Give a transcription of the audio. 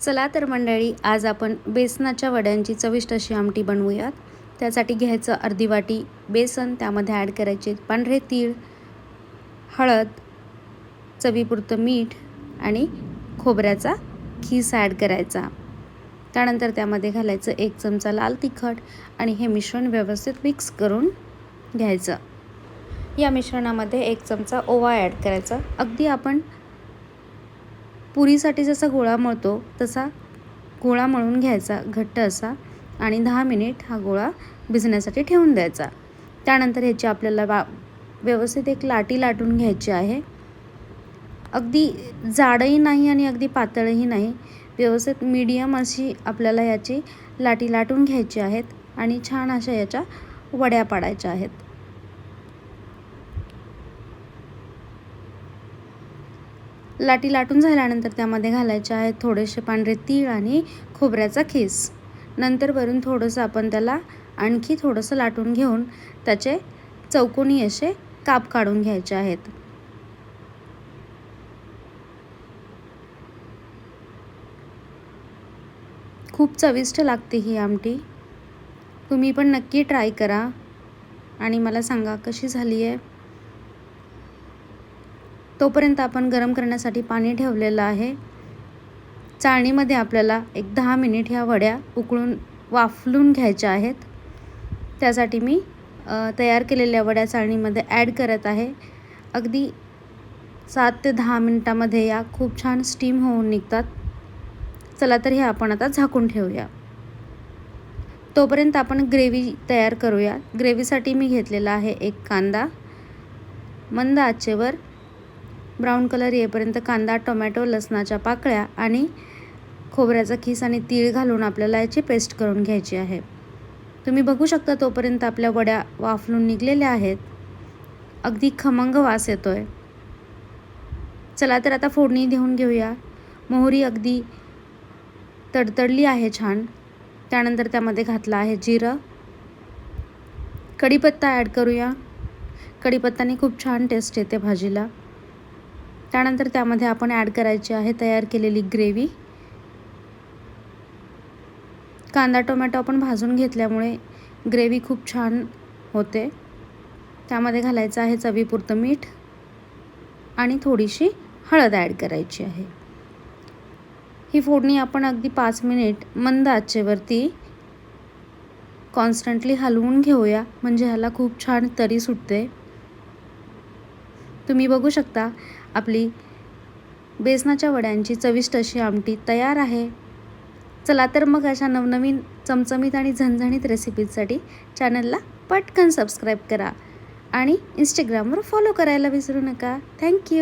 चला तर मंडळी आज आपण बेसनाच्या वड्यांची चविष्ट अशी आमटी बनवूयात. त्यासाठी घ्यायचं अर्धी वाटी बेसन त्यामध्ये ॲड करायचे पांढरे तीळ हळद चवीपुरतं मीठ आणि खोबऱ्याचा खीस ॲड करायचा. त्यानंतर त्यामध्ये घालायचं एक चमचा लाल तिखट आणि हे मिश्रण व्यवस्थित मिक्स करून घ्यायचं. या मिश्रणामध्ये एक चमचा ओवा ॲड करायचा. अगदी आपण पुरीसाठी जसा गोळा मळतो तसा गोळा मळून घ्यायचा घट्ट असा आणि दहा मिनिट हा गोळा भिजण्यासाठी ठेवून द्यायचा. त्यानंतर ह्याची आपल्याला वा व्यवस्थित एक लाटी लाटून घ्यायची आहे. अगदी जाडही नाही आणि अगदी पातळही नाही व्यवस्थित मीडियम अशी आपल्याला याची लाटी लाटून घ्यायची आहेत आणि छान अशा याच्या वड्या पाडायच्या आहेत. लाटी लाटून झाल्यानंतर त्यामध्ये घालायचे आहेत थोडेसे पांढरे तीळ आणि खोबऱ्याचा खीस. नंतर वरून थोडंसं आपण त्याला आणखी थोडंसं लाटून घेऊन त्याचे चौकोनी असे काप काढून घ्यायचे आहेत. खूप चविष्ट लागते ही आमटी. तुम्ही पण नक्की ट्राय करा आणि मला सांगा कशी झाली आहे तोपर्यंत आपण गरम करण्यासाठी पाणी ठेवलेलं आहे. चाळणीमध्ये आपल्याला एक दहा मिनिट ह्या वड्या उकळून वाफलून घ्यायच्या आहेत. त्यासाठी मी तयार केलेल्या वड्या चाळणीमध्ये ॲड करत आहे. अगदी सात ते दहा मिनटामध्ये या खूप छान स्टीम होऊन निघतात. चला तर हे आपण आता झाकून ठेवूया. तोपर्यंत आपण ग्रेव्ही तयार करूया. ग्रेव्हीसाठी मी घेतलेला आहे एक कांदा. मंद आचेवर ब्राऊन कलर येईपर्यंत कांदा टोमॅटो लसणाच्या पाकळ्या आणि खोबऱ्याचा खीस आणि तीळ घालून आपल्याला याची पेस्ट करून घ्यायची आहे. तुम्ही बघू शकता तोपर्यंत आपल्या वड्या वाफलून निघलेल्या आहेत. अगदी खमंग वास येतो आहे चला तर आता फोडणी देऊन घेऊया. मोहरी अगदी तडतडली आहे छान. त्यानंतर त्यामध्ये घातला आहे जिरं. कढीपत्ता ॲड करूया. कढीपत्ताने खूप छान टेस्ट येते भाजीला. त्यानंतर त्यामध्ये आपण ॲड करायची आहे तयार केलेली ग्रेव्ही कांदा टोमॅटो आपण भाजून घेतल्यामुळे ग्रेव्ही खूप छान होते. त्यामध्ये घालायचं आहे चवीपुरतं मीठ आणि थोडीशी हळद ॲड करायची आहे. ही फोडणी आपण अगदी पाच मिनिट मंद आचेवरती कॉन्स्टंटली हलवून घेऊया. म्हणजे ह्याला खूप छान तरी सुटते. तुम्ही बघू शकता आपली बेसनाच्या वड्यांची चविष्ट अशी आमटी तयार आहे. चला तर मग अशा नवनवीन चमचमीत आणि झणझणीत रेसिपीजसाठी चॅनलला पटकन सबस्क्राईब करा आणि इंस्टाग्रामवर फॉलो करायला विसरू नका. थँक्यू.